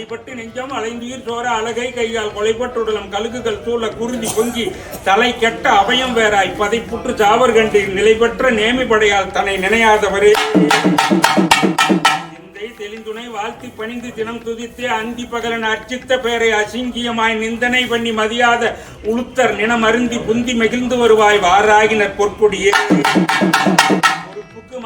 அலைபட்டு நெஞ்சம் அலைந்துயிர் சோர அழகை கையால் கொலைப்பட்டுடலம் கழுகுகள் சூழ குருதி பொங்கி தலை கெட்ட அபயம் வேறாய் பதைப்புற்று சாவர் கண்டு நிலைபெற்ற நேமிப்படையால் தன்னை நினையாதவரே. தெளிந்துணை வாழ்த்தி பணிந்து தினம் துதித்தே அந்தி பகலன் அர்ச்சித்த பேரை அசிங்கியமாய் நிந்தனை பண்ணி மதியாத உளுத்தர் நினம் அருந்தி புந்தி மகிழ்ந்து வருவாய் வாராகினர் பொற்கொடியே.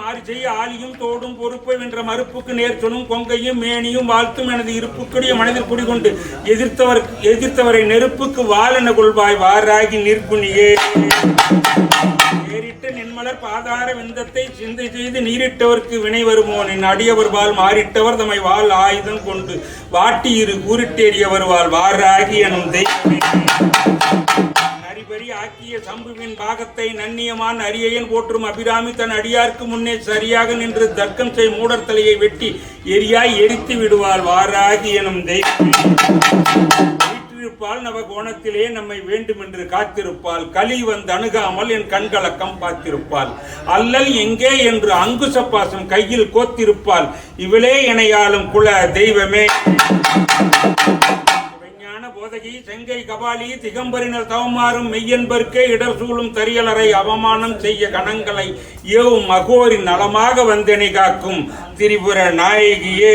ஆறு செய்ய ஆலியும் தோடும் பொறுப்பை வென்ற மறுப்புக்கு நேர்த்தனும் கொங்கையும் மேனியும் வாழ்த்தும் எனது இருப்புக்குடைய மனதில் குடிகொண்டு எதிர்த்தவர் எதிர்த்தவரை நெருப்புக்கு வாழென கொள்வாய் வாராகி நிற்குணியே. நேரிட்ட நின்மலர் பாதார விந்தத்தை சிந்தை செய்து நீரிட்டவர்க்கு வினை வருமோ? நின் அடியவர் வாள் மாறிட்டவர் தம்மை வாழ் ஆயுதம் கொண்டு. வாட்டி இரு கூறிட்டேறியவர் வாழ் வாராகி எனும் தெய்வமே. பெரிய ஆக்கிய சம்புவின் பாகத்தை நன்னியமான் அரியையன் போற்றும் அபிராமி தன் அடியார்க்கு முன்னே சரியாக நின்று தர்க்கம் செய் மூடர்த்தலையை வெட்டி எரியாய் எரித்து விடுவாள் வாராகி எனும் தெய்வம். வீற்றிருப்பால் நவ கோணத்திலே நம்மை வேண்டுமென்று காத்திருப்பாள். களி வந்து அணுகாமல் என் கண்கலக்கம் பார்த்திருப்பாள். அல்லல் எங்கே என்று அங்குச பாசம் கையில் கோத்திருப்பாள். இவளே இணையாலும் குல தெய்வமே. கோதகி செங்கை கபாலி திகம்பரினர் தவமாறும் மெய்யன்பர்க்கே இடர் சூழும் தரியலரை அவமானம் செய்ய கணங்களை ஏவும் மகோரின் நலமாக வந்தனை காக்கும் திரிபுர நாயகியே.